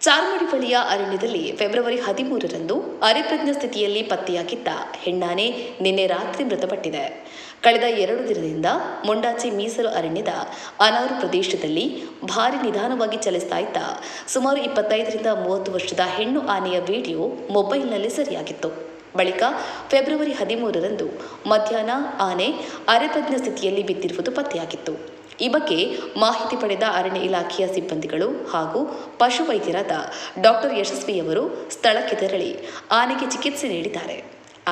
ಚಾರ್ಮಡಿ ಬಳಿಯ ಅರಣ್ಯದಲ್ಲಿ ಫೆಬ್ರವರಿ ಹದಿಮೂರರಂದು ಅರೆಪ್ರಜ್ಞ ಸ್ಥಿತಿಯಲ್ಲಿ ಪತ್ತೆಯಾಗಿದ್ದ ಹೆಣ್ಣಾನೆ ನಿನ್ನೆ ರಾತ್ರಿ ಮೃತಪಟ್ಟಿದೆ. ಕಳೆದ ಎರಡು ದಿನದಿಂದ ಮೊಂಡಾಚಿ ಮೀಸಲು ಅರಣ್ಯದ ಅನಾರು ಪ್ರದೇಶದಲ್ಲಿ ಭಾರಿ ನಿಧಾನವಾಗಿ ಚಲಿಸ್ತಾ ಇದ್ದ ಸುಮಾರು ಇಪ್ಪತ್ತೈದರಿಂದ ಮೂವತ್ತು ವರ್ಷದ ಹೆಣ್ಣು ಆನೆಯ ವಿಡಿಯೋ ಮೊಬೈಲ್ನಲ್ಲಿ ಸರಿಯಾಗಿತ್ತು. ಬಳಿಕ ಫೆಬ್ರವರಿ ಹದಿಮೂರರಂದು ಮಧ್ಯಾಹ್ನ ಆನೆ ಅರೆಪ್ರಜ್ಞ ಸ್ಥಿತಿಯಲ್ಲಿ ಬಿದ್ದಿರುವುದು ಪತ್ತೆಯಾಗಿತ್ತು. ಈ ಬಗ್ಗೆ ಮಾಹಿತಿ ಪಡೆದ ಅರಣ್ಯ ಇಲಾಖೆಯ ಸಿಬ್ಬಂದಿಗಳು ಹಾಗೂ ಪಶುವೈದ್ಯರಾದ ಡಾಕ್ಟರ್ ಯಶಸ್ವಿಯವರು ಸ್ಥಳಕ್ಕೆ ತೆರಳಿ ಆನೆಗೆ ಚಿಕಿತ್ಸೆ ನೀಡಿದ್ದಾರೆ.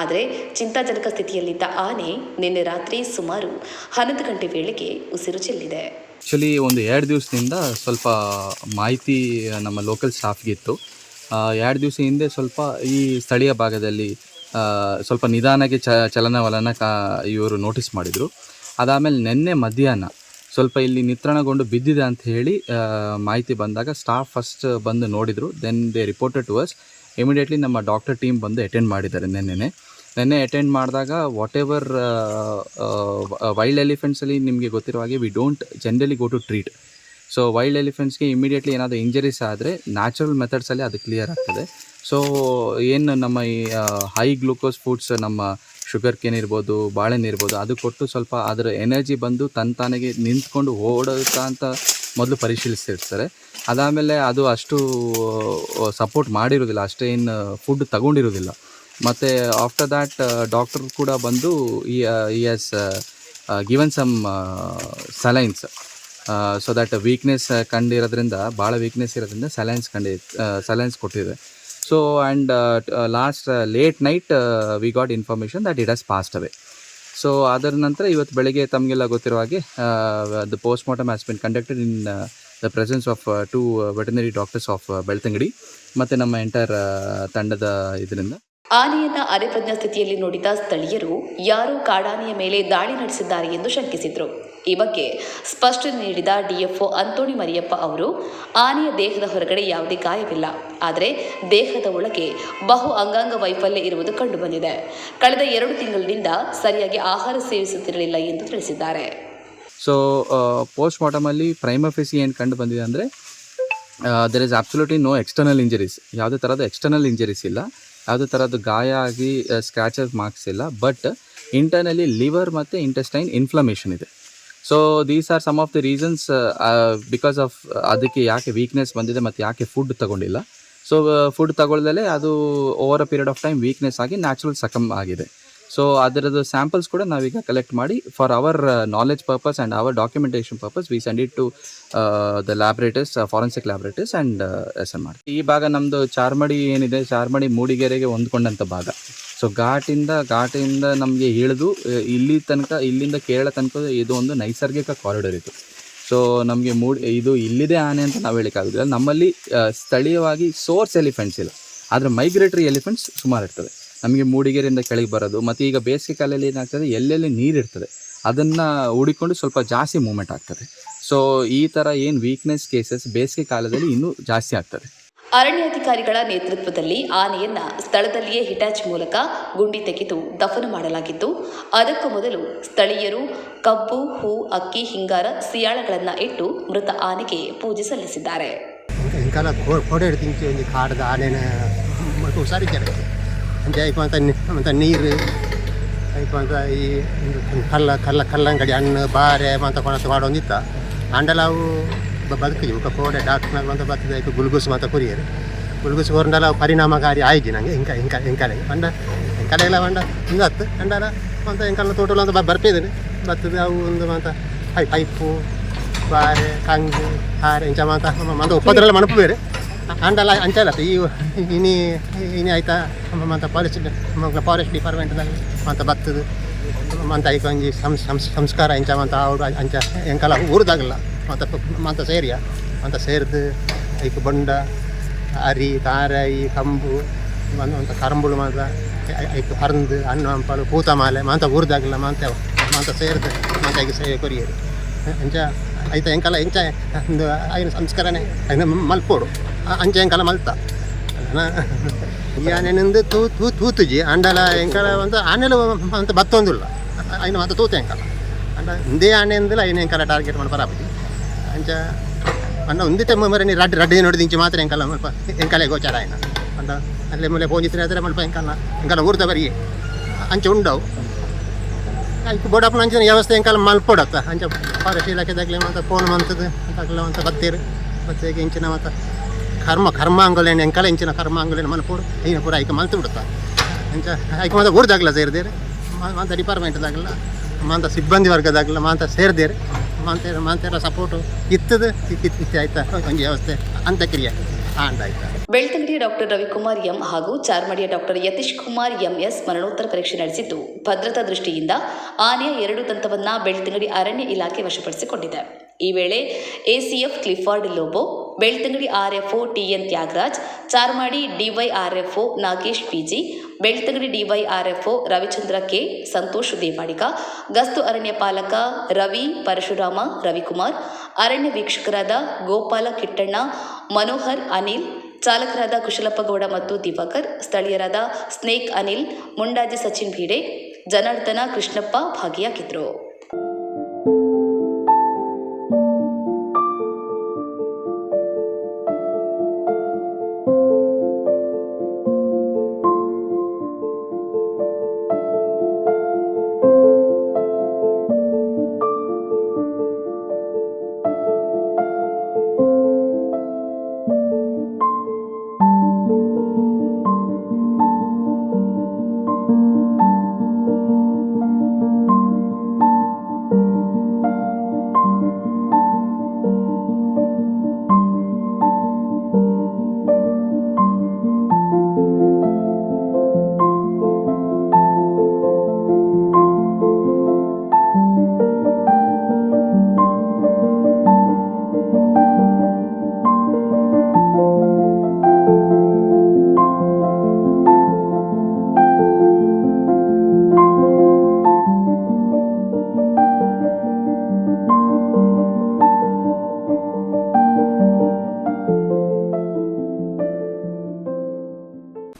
ಆದರೆ ಚಿಂತಾಜನಕ ಸ್ಥಿತಿಯಲ್ಲಿದ್ದ ಆನೆ ನಿನ್ನೆ ರಾತ್ರಿ ಸುಮಾರು ಹನ್ನೊಂದು ಗಂಟೆ ವೇಳೆಗೆ ಉಸಿರು ಚೆಲ್ಲಿದೆ. ಆ್ಯಕ್ಚುಲಿ ಒಂದು ಎರಡು ದಿವಸದಿಂದ ಸ್ವಲ್ಪ ಮಾಹಿತಿ ನಮ್ಮ ಲೋಕಲ್ ಸ್ಟಾಫ್ಗೆ ಇತ್ತು. ಎರಡು ದಿವಸ ಹಿಂದೆ ಸ್ವಲ್ಪ ಈ ಸ್ಥಳೀಯ ಭಾಗದಲ್ಲಿ ಸ್ವಲ್ಪ ನಿಧಾನಕ್ಕೆ ಚಲನವಲನ ಕಾ, ಇವರು ನೋಟಿಸ್ ಮಾಡಿದರು. ಅದಾದಮೇಲೆ ನಿನ್ನೆ ಮಧ್ಯಾಹ್ನ ಸ್ವಲ್ಪ ಇಲ್ಲಿ ನಿತ್ರಣಗೊಂಡು ಬಿದ್ದಿದೆ ಅಂತ ಹೇಳಿ ಮಾಹಿತಿ ಬಂದಾಗ ಸ್ಟಾಫ್ ಫಸ್ಟ್ ಬಂದು ನೋಡಿದರು. Then they reported to us immediately ನಮ್ಮ ಡಾಕ್ಟರ್ ಟೀಮ್ ಬಂದು ಅಟೆಂಡ್ ಮಾಡಿದ್ದಾರೆ ನಿನ್ನೆನೆ. ನೆನ್ನೆ ಅಟೆಂಡ್ ಮಾಡಿದಾಗ ವಾಟ್ ಎವರ್ ವೈಲ್ಡ್ ಎಲಿಫೆಂಟ್ಸಲ್ಲಿ ನಿಮಗೆ ಗೊತ್ತಿರೋ ಹಾಗೆ we don't generally go to treat so wild ಎಲಿಫೆಂಟ್ಸ್ಗೆ immediately ಏನಾದರೂ ಇಂಜರೀಸ್ ಆದರೆ ನ್ಯಾಚುರಲ್ ಮೆಥಡ್ಸಲ್ಲಿ ಅದು ಕ್ಲಿಯರ್ ಆಗ್ತದೆ. ಸೊ ಏನು ನಮ್ಮ ಈ ಹೈ ಗ್ಲೂಕೋಸ್ ಫುಡ್ಸ್ ನಮ್ಮ ಶುಗರ್ ಕೇನ್ ಇರ್ಬೋದು, ಬಾಳೆಹಣ್ಣು ಇರ್ಬೋದು, ಅದು ಕೊಟ್ಟು ಸ್ವಲ್ಪ ಅದರ ಎನರ್ಜಿ ಬಂದು ತನ್ನ ತಾನೇ ನಿಂತ್ಕೊಂಡು ಓಡುತ್ತಾ ಅಂತ ಮೊದಲು ಪರಿಶೀಲಿಸ್ತಿರ್ತಾರೆ. ಅದಾದಮೇಲೆ ಅದು ಅಷ್ಟು ಸಪೋರ್ಟ್ ಮಾಡಿರೋದಿಲ್ಲ ಅಷ್ಟೇನು ಫುಡ್ ತಗೊಂಡಿರೋದಿಲ್ಲ ಮತ್ತು ಆಫ್ಟರ್ ದ್ಯಾಟ್ ಡಾಕ್ಟರ್ ಕೂಡ ಬಂದು ಈ ಈ is given some salines so that weakness ಕಂಡಿರೋದ್ರಿಂದ ಭಾಳ ವೀಕ್ನೆಸ್ ಇರೋದ್ರಿಂದ ಸಲೈನ್ಸ್ ಕಂಡಿ ಸಲೈನ್ಸ್ ಕೊಟ್ಟಿದೆ. So and last late night we got information that it has passed away so ಅದರ ನಂತರ ಇವತ್ತು ಬೆಳಗ್ಗೆ ತಮಗೆಲ್ಲ ಗೊತ್ತಿರೋ ಹಾಗೆ the post mortem has been conducted in the presence of two veterinary doctors of Belthangady ಮತ್ತು ನಮ್ಮ ಎಂಟರ್ ತಂಡದ ಇದರಿಂದ. ಆನೆಯನ್ನ ಅರೆಪ್ರಜ್ಞ ಸ್ಥಿತಿಯಲ್ಲಿ ನೋಡಿದ ಸ್ಥಳೀಯರು, ಯಾರೋ ಕಾಡಾನೆಯ ಮೇಲೆ ದಾಳಿ ನಡೆಸಿದ್ದಾರೆ ಎಂದು ಶಂಕಿಸಿದ್ರು. ಈ ಬಗ್ಗೆ ಸ್ಪಷ್ಟನೆ ನೀಡಿದ ಡಿಎಫ್ಒ ಅಂತೋಣಿ ಮರಿಯಪ್ಪ ಅವರು, ಆನೆಯ ದೇಹದ ಹೊರಗಡೆ ಯಾವುದೇ ಗಾಯವಿಲ್ಲ. ಆದರೆ ದೇಹದ ಒಳಗೆ ಬಹು ಅಂಗಾಂಗ ವೈಫಲ್ಯ ಇರುವುದು ಕಂಡುಬಂದಿದೆ. ಕಳೆದ ಎರಡು ತಿಂಗಳಿನಿಂದ ಸರಿಯಾಗಿ ಆಹಾರ ಸೇವಿಸುತ್ತಿರಲಿಲ್ಲ ಎಂದು ತಿಳಿಸಿದ್ದಾರೆ. ಸೊ ಪೋಸ್ಟ್ ಮಾರ್ಟಮಲ್ಲಿ ಪ್ರೈಮಫೆಸಿ ಏನು ಕಂಡು ಬಂದಿದೆ ಅಂದರೆ there is absolutely no external injuries ಯಾವುದೇ ಥರದ ಎಕ್ಸ್ಟರ್ನಲ್ ಇಂಜರೀಸ್ ಇಲ್ಲ. ಯಾವುದೇ ಥರದ್ದು ಗಾಯ ಆಗಿ ಸ್ಕ್ರ್ಯಾಚಸ್ ಮಾರ್ಕ್ಸ್ ಇಲ್ಲ. ಬಟ್ ಇಂಟರ್ನಲಿ ಲಿವರ್ ಮತ್ತು ಇಂಟೆಸ್ಟೈನ್ ಇನ್ಫ್ಲಮೇಷನ್ ಇದೆ. So these are some of the reasons because of ಅದಕ್ಕೆ ಯಾಕೆ ವೀಕ್ನೆಸ್ ಬಂದಿದೆ ಮತ್ತು ಯಾಕೆ ಫುಡ್ ತಗೊಂಡಿಲ್ಲ. ಸೊ ಫುಡ್ ತಗೊಳ್ದಲೇ ಅದು over a period of time weakness ಆಗಿ ನ್ಯಾಚುರಲ್ ಸಕಮ್ ಆಗಿದೆ. ಸೊ ಅದರದ್ದು ಸ್ಯಾಂಪಲ್ಸ್ ಕೂಡ ನಾವೀಗ ಕಲೆಕ್ಟ್ ಮಾಡಿ for our knowledge purpose and our documentation purpose we send it to the laboratories forensic laboratories and S M R ಈ ಭಾಗ ನಮ್ಮದು ಚಾರ್ಮಡಿ ಏನಿದೆ? ಚಾರ್ಮಡಿ ಮೂಡಿಗೆರೆಗೆ ಹೊಂದ್ಕೊಂಡಂಥ ಭಾಗ. ಸೊ ಘಾಟಿಂದ ಘಾಟಿಯಿಂದ ನಮಗೆ ಇಳಿದು ಇಲ್ಲಿ ತನಕ, ಇಲ್ಲಿಂದ ಕೇರಳ ತನಕ ಇದು ಒಂದು ನೈಸರ್ಗಿಕ ಕಾರಿಡಾರ್ ಇದು ಸೊ ನಮಗೆ ಮೂಡ್, ಇದು ಇಲ್ಲಿದೆ ಆನೆ ಅಂತ ನಾವು ಹೇಳೋಕ್ಕಾಗೋದಿಲ್ಲ ನಮ್ಮಲ್ಲಿ ಸ್ಥಳೀಯವಾಗಿ ಸೋರ್ಸ್ ಎಲಿಫೆಂಟ್ಸ್ ಇಲ್ಲ. ಆದರೆ ಮೈಗ್ರೇಟರಿ ಎಲಿಫೆಂಟ್ಸ್ ಸುಮಾರು ಇರ್ತದೆ. ನಮಗೆ ಮೂಡಿಗೆರೆಯಿಂದ ಕೆಳಗೆ ಬರೋದು, ಮತ್ತು ಈಗ ಬೇಸಿಗೆ ಕಾಲದಲ್ಲಿ ಏನಾಗ್ತದೆ, ಎಲ್ಲೆಲ್ಲಿ ನೀರಿರ್ತದೆ ಅದನ್ನು ಹುಡಿಕೊಂಡು ಸ್ವಲ್ಪ ಜಾಸ್ತಿ ಮೂಮೆಂಟ್ ಆಗ್ತದೆ. ಸೊ ಈ ಥರ ಏನು ವೀಕ್ನೆಸ್ ಕೇಸಸ್ ಬೇಸಿಗೆ ಕಾಲದಲ್ಲಿ ಇನ್ನೂ ಜಾಸ್ತಿ ಆಗ್ತದೆ. ಅರಣ್ಯಾಧಿಕಾರಿಗಳ ನೇತೃತ್ವದಲ್ಲಿ ಆನೆಯನ್ನ ಸ್ಥಳದಲ್ಲಿಯೇ ಹಿಟಾಚ್ ಮೂಲಕ ಗುಂಡಿ ತೆಗೆದು ದಫನ ಮಾಡಲಾಗಿತ್ತು. ಅದಕ್ಕೂ ಮೊದಲು ಸ್ಥಳೀಯರು ಕಬ್ಬು, ಹೂ, ಅಕ್ಕಿ, ಹಿಂಗಾರ, ಸಿಯಾಳಗಳನ್ನು ಇಟ್ಟು ಮೃತ ಆನೆಗೆ ಪೂಜೆ ಸಲ್ಲಿಸಿದ್ದಾರೆ. ನೀರು ಈ ಕಲ್ಲ ಕಲ್ಲ, ಕಲ್ಲಂಗಡಿ, ಹಣ್ಣು, ಬಾರೆ ಅಂತ ಕೊಣತ ಮಾಡೊಂದಿತ್ತ ಅಂಡಲ ಅವು ಬದುಕಿದ್ವಿ ಉಕ ಕೋಡೆ ಡಾಕ್ಟರ್ನಾಗ ಅಂತ ಬರ್ತದೆ ಐಪು ಗುಲ್ಗುಸ್ ಮಾತ ಕುರಿಯರು ಗುಲ್ಗುಸ್ ಅವು ಪರಿಣಾಮಕಾರಿ ಆಯ್ತು ನಂಗೆ ಇಂಕ ಇಂಕ ಇಂಕಲೆ ಅಂಡ ಇಂಕಲೆ ಎಲ್ಲ ಬಂಡ ಹಿಂಗತ್ತು ಅಂಡಲ ಅಂತ ಇಂಕಲ್ನ ತೋಟಲು ಅಂತ ಬರ್ಪಿದ್ದೇನೆ ಬರ್ತದೆ ಅವು ಒಂದು ಮಾತ ಪೈ ಪೈಪು ಬಾರೆ ಕಂಗು ಹಾರೆ ಇಂಚ ಮಾತ ಮಂತ ಒಪ್ಪದ್ರಲ್ಲ ಮಣಪು ಬೇರೆ ಅಂಡಲ್ಲ ಅಂಚಲ್ಲ ಈ ಇನಿ ಇನಿ ಆಯ್ತಾ ಮಂತ ಫಾರೆಸ್ಟ್ ಫಾರೆಸ್ಟ್ ಡಿಪಾರ್ಟ್ಮೆಂಟ್ನಲ್ಲಿ ಮಂತ ಬತ್ತದು ಮಂತ ಐಕೊಂಜಿ ಸಂಸ್ ಸಂಸ್ ಸಂಸ್ಕಾರ ಇಂಚ ಮಂತ ಅವ್ರು ಅಂಚ ಎಂಕಲ ಊರ್ದಾಗಲ್ಲ ಮಂತ ಮಂತ ಸೇರಿಯ. ಮಂತ ಸೇರ್ದು, ಐಕ್ ಬೊಂಡ, ಅರಿ ತಾರಾಯಿ ಕಂಬು ಅಂತ ಕರಂಬುಳು ಮಾತ ಐಕ್ ಹರಂದು, ಹಣ್ಣು, ಹಂಪಲು ಪೂತಮಾಲೆ ಮಾಲೆ, ಮಂತ ಊರ್ದಾಗಲ್ಲ ಮಾಂತ, ಮಂತ ಸೇರ್ದು ಐಕ ಸೇವೆ ಕೊರಿಯರು. ಅಂಚ, ಐತ ಎಂಕಲ, ಎಂಚ, ಒಂದು ಐನ ಸಂಸ್ಕರಣೆ ಐನ ಮಲ್ಪೋಡು. ಅಂಚೆ ಎಂಕಲ ಮಲ್ತ. ಈ ಆನೆನಿಂದ ತೂ ತೂ, ತೂತುಜಿ. ಅಂಡಲ ಎಂಕಲ ಅಂತ ಆನೆಲು ಅಂತ ಬತ್ತೊಂದಿಲ್ಲ. ಐನ ಮಾತ ತೂತೆ ಎಂಕಲ. ಅಂಡ, ಹಿಂದೆ ಆನೆ ಅಂದಿಲ್ಲ ಐನ ಎಂಕಲ ಟಾರ್ಗೆಟ್ ಮಾಡಿ ಬರಾಪತಿ ಅಂಚ ಅನ್ನ ಒಂದಿತ್ತೆ ಮರೆ ನೀ ರಡ್ಡು ರಡ್ಡು ನೋಡಿದಿಂಚಿ ಮಾತ್ರ ಎಂಕಲ್ಲ ಮಲ್ಪ ಎಂಕಲೆ ಗೋಚಾರ ಆಯ್ನ. ಅಂದ ಅಲ್ಲೇ ಮೂಲೆ ಪೋಂಜಿಸಿನ ಹತ್ರ ಮಲ್ಪ ಎಂಕಲ್ಲ ಎಂಕಲ್ಲ ಊರ್ದ ಬರಿಗೆ ಅಂಚೆ ಉಂಡವು. ಆಯ್ತು ಬೋಡಪ್ಪನ ಅಂಚಿನ ವ್ಯವಸ್ಥೆ ಎಂಕಲ್ಲ ಮಲ್ಪೊಡತ್ತ. ಅಂಚ ಫಾರೆಸ್ಟ್ ಇಲಾಖೆದಾಗಲಿ ಮತ್ತು ಫೋನ್ ಮಂತದ್ದು ಅಂತಾಗಲ್ಲ ಅಂತ ಬತ್ತೀರು ಮತ್ತೆ ಈಗ ಇಂಚಿನ ಮತ್ತು ಕರ್ಮ ಕರ್ಮಾಂಗುಲೇನು ಎಂಕಲ ಇಂಚಿನ ಕರ್ಮಾಂಗುಲೇನು ಮಲ್ಪೋಡು ಐನ ಪೂರ ಐಕ ಮಲ್ತು ಬಿಡುತ್ತ ಅಂಚ, ಐಕ ಮತ್ತೆ ಊರ್ದಾಗಲ್ಲ ಸೇರಿದೇರು. ಮಾಂತ ಡಿಪಾರ್ಟ್ಮೆಂಟ್ದಾಗಲ್ಲ ಮಾಂತ ಸಿಬ್ಬಂದಿ ವರ್ಗದಾಗಲ್ಲ ಮಾಂತ ಸೇರಿದೇರು. ಮಾಂತೇರ ಮಾಂತೇರ ಸಪೋರ್ಟು ಇತ್ತದು ಇತ್ತು ಇತ್ತು, ಆಯ್ತಾ? ಹಂಗೆ ವ್ಯವಸ್ಥೆ. ಅಂತ ಆಂಡ್ ಆಯ್ತಾ? ಬೆಳ್ತಂಗಡಿಯ ಡಾಕ್ಟರ್ ರವಿಕುಮಾರ್ ಎಂ ಹಾಗೂ ಚಾರ್ಮಡಿಯ ಡಾಕ್ಟರ್ ಯತೀಶ್ ಕುಮಾರ್ ಎಂಎಸ್ ಮರಣೋತ್ತರ ಪರೀಕ್ಷೆ ನಡೆಸಿದ್ದು, ಭದ್ರತಾ ದೃಷ್ಟಿಯಿಂದ ಆನೆಯ ಎರಡು ದಂತವನ್ನ ಬೆಳ್ತಂಗಡಿ ಅರಣ್ಯ ಇಲಾಖೆ ವಶಪಡಿಸಿಕೊಂಡಿದೆ. ಈ ವೇಳೆ ACF Clifford Lobo Belthangady R F O T N Thyagaraj, Charmadi DYR F O Nagesh PG, Belthangady DYR F O Ravichandra K Santosh Devadiga, ಗಸ್ತು ಅರಣ್ಯ ಪಾಲಕ ರವಿ ಪರಶುರಾಮ ರವಿಕುಮಾರ್, ಅರಣ್ಯ ವೀಕ್ಷಕರಾದ ಗೋಪಾಲ ಕಿಟ್ಟಣ್ಣ, ಮನೋಹರ್ ಅನಿಲ್, ಚಾಲಕರಾದ ಕುಶಲಪ್ಪಗೌಡ ಮತ್ತು ದಿವಾಕರ್, ಸ್ಥಳೀಯರಾದ ಸ್ನೇಕ್ ಅನಿಲ್, ಮುಂಡಾಜಿ ಸಚಿನ್ ಭೀಡೆ, ಜನಾರ್ದನ ಕೃಷ್ಣಪ್ಪ ಭಾಗಿಯಾಗಿದ್ದರು.